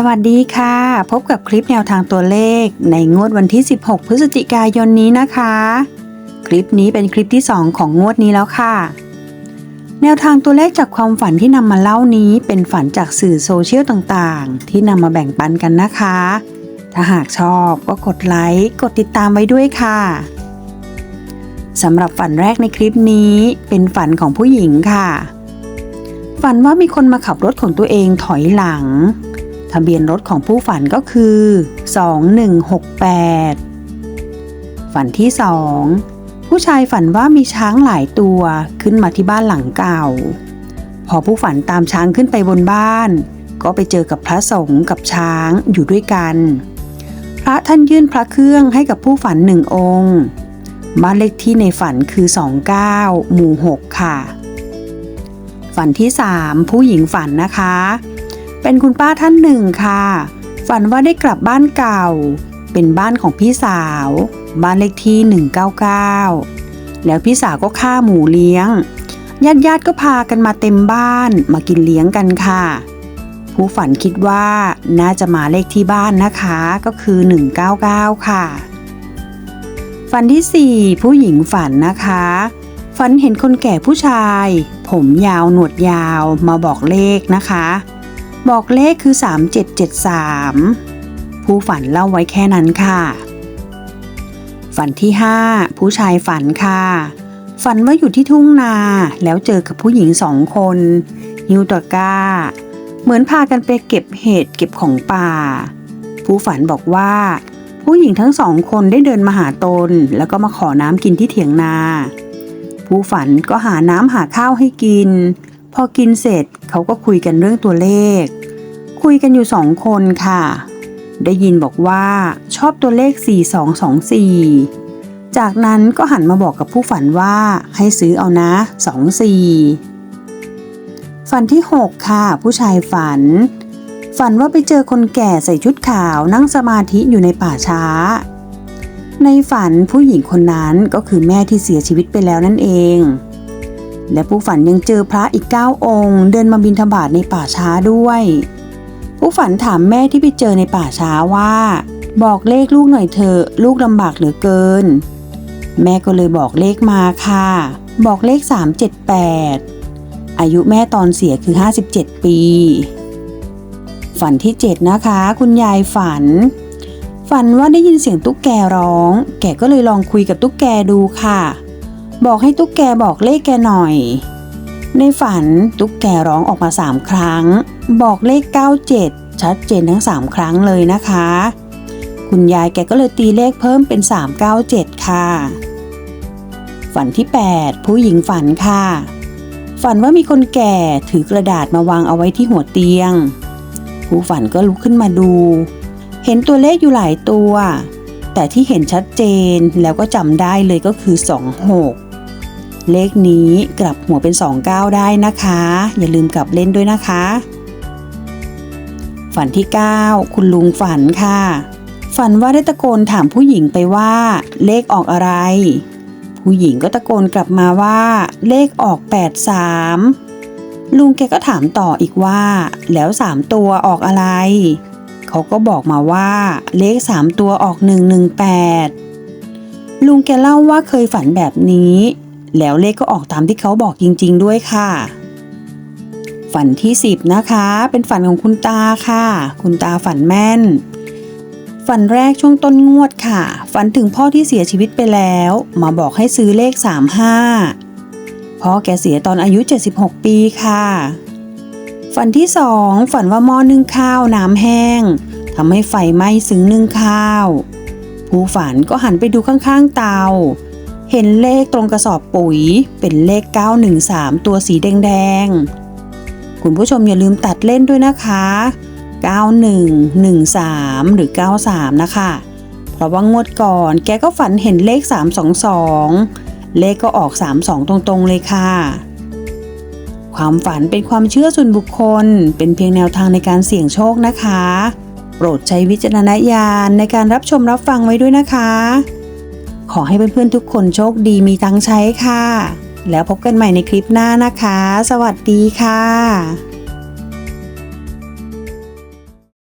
สวัสดีค่ะ พบกับคลิปแนวทางตัวเลข ในงวดวันที่ 16 พฤศจิกายนนี้นะคะ คลิปนี้เป็นคลิปที่ 2 ของงวดนี้แล้วค่ะ แนวทางตัวเลขจากความฝันที่นำมาเล่านี้เป็นฝันจากสื่อโซเชียลต่างๆ ที่นำมาแบ่งปันกันนะคะ ถ้าหากชอบก็กดไลค์กดติดตามไว้ด้วยค่ะสำหรับฝันแรกในคลิปนี้เป็นฝันของผู้หญิงค่ะ ฝันว่ามีคนมาขับรถของตัวเองถอยหลัง ทะเบียนรถของผู้ฝันก็คือ 2168 ฝันที่ 2 ผู้ชายฝันว่ามีช้างหลายตัวขึ้นมาที่บ้านหลังเก่า พอผู้ฝันตามช้างขึ้นไปบนบ้าน ก็ไปเจอกับพระสงฆ์กับช้างอยู่ด้วยกัน พระท่านยื่นพระเครื่องให้กับผู้ฝันหนึ่งองค์ บ้านเลขที่ในฝันคือ 29 หมู่ 6 ค่ะ ฝันที่ 3 ผู้หญิงฝันนะคะ เป็นคุณป้าท่านหนึ่งค่ะ ฝันว่าได้กลับบ้านเก่า เป็นบ้านของพี่สาว บ้านเลขที่ 199 แล้วพี่สาวก็ฆ่าหมูเลี้ยง ญาติญาติๆก็พากันมาเต็มบ้านมากินเลี้ยงกันค่ะ ผู้ฝันคิดว่าน่าจะมาเลขที่บ้านนะคะก็คือ 199 ค่ะ ฝันที่ 4 ผู้หญิงฝันนะคะฝันเห็นคนแก่ผู้ชาย ผมยาวหนวดยาวมาบอกเลขนะคะ บอกเลขคือ 3773 ผู้ฝันเล่าไว้แค่นั้นค่ะ ฝันที่ 5 ผู้ชายฝันค่ะ ฝันว่าอยู่ที่ทุ่งนาแล้วเจอกับผู้หญิงสองคนฮิวตะก้า เหมือนพากันไปเก็บเห็ดเก็บของป่า ผู้ฝันบอกว่า ผู้หญิงทั้งสองคนได้เดินมาหาตน แล้วก็มาขอน้ำกินที่เถียงนา ผู้ฝันก็หาน้ำหาข้าวให้กินพอกินเสร็จเขาก็คุยกันเรื่องตัวเลข คุยกันอยู่สองคนค่ะ ได้ยินบอกว่าชอบตัวเลข 4224 จากนั้นก็หันมาบอกกับผู้ฝันว่าให้ซื้อเอานะ 24 ฝันที่ 6 ค่ะ ผู้ชายฝัน ฝันว่าไปเจอคนแก่ใส่ชุดขาวนั่งสมาธิอยู่ในป่าช้า ในฝันผู้หญิงคนนั้นก็คือแม่ที่เสียชีวิตไปแล้วนั่นเองและผู้ฝันยังเจอพระอีกเก้าองค์ เดินมาบิณฑบาตในป่าช้าด้วย ผู้ฝันถามแม่ที่ไปเจอในป่าช้าว่า บอกเลขลูกหน่อยเถอะลูกลำบากเหลือเกิน แม่ก็เลยบอกเลขมาค่ะ บอกเลข 378 อายุแม่ตอนเสียคือ 57 ปี ฝันที่ 7 นะคะ คุณยายฝัน ฝันว่าได้ยินเสียงตุ๊กแกร้อง แกก็เลยลองคุยกับตุ๊กแกดูค่ะ บอกให้ตุ๊กแกบอกเลขแกหน่อย ในฝันตุ๊กแกร้องออกมาสามครั้ง บอกเลข 97 ชัดเจนทั้ง 3 ครั้งเลยนะคะ คุณยายแกก็เลยตีเลขเพิ่มเป็น 397 ค่ะ ฝันที่ 8 ผู้หญิงฝันค่ะ ฝันว่ามีคนแก่ถือกระดาษมาวางเอาไว้ที่หัวเตียง ผู้ฝันก็ลุกขึ้นมาดู เห็นตัวเลขอยู่หลายตัว แต่ที่เห็นชัดเจนแล้วก็จำได้เลยก็คือ 26 เลขนี้กลับหัวเป็น 29 ได้นะคะ อย่าลืมกลับเล่นด้วยนะคะ ฝันที่ 9 คุณลุงฝันค่ะ ฝันว่าได้ตะโกนถามผู้หญิงไปว่า เลขออกอะไร ผู้หญิงก็ตะโกนกลับมาว่า เลขออก 83 ลุงแกก็ถามต่ออีกว่า แล้ว 3 ตัวออกอะไร เขาก็บอกมาว่า เลข 3 ตัวออก 118 ลุงแกเล่าว่าเคยฝันแบบนี้ แล้วเลขก็ออกตามที่เขาบอกจริง ๆ ด้วยค่ะ ฝันที่ 10 นะคะ เป็นฝันของคุณตาค่ะ คุณตาฝันแม่น ฝันแรกช่วงต้นงวดค่ะ ฝันถึงพ่อที่เสียชีวิตไปแล้ว มาบอกให้ซื้อเลข 35พ่อแกเสียตอนอายุ 76 ปีค่ะ ฝันที่2ฝันว่าหม้อนึ่งข้าวน้ำแห้งทำให้ไฟไหม้ซึ้งนึ่งข้าว ผู้ฝันก็หันไปดูข้างๆเตา เห็นเลขตรงกระสอบปุ๋ยเป็นเลข 913 ตัวสีแดงๆ คุณผู้ชมอย่าลืมตัดเล่นด้วยนะคะ 9113 หรือ 93 นะคะ เพราะว่างวดก่อนแกก็ฝันเห็นเลข 322 เลขก็ออก 32 ตรงๆ เลยค่ะ ความฝันเป็นความเชื่อส่วนบุคคล เป็นเพียงแนวทางในการเสี่ยงโชคนะคะ โปรดใช้วิจารณญาณในการรับชมรับฟังไว้ด้วยนะคะ ขอให้เพื่อนๆทุกคนโชคดีมีตังใช้ค่ะ แล้วพบกันใหม่ในคลิปหน้านะคะ สวัสดีค่ะ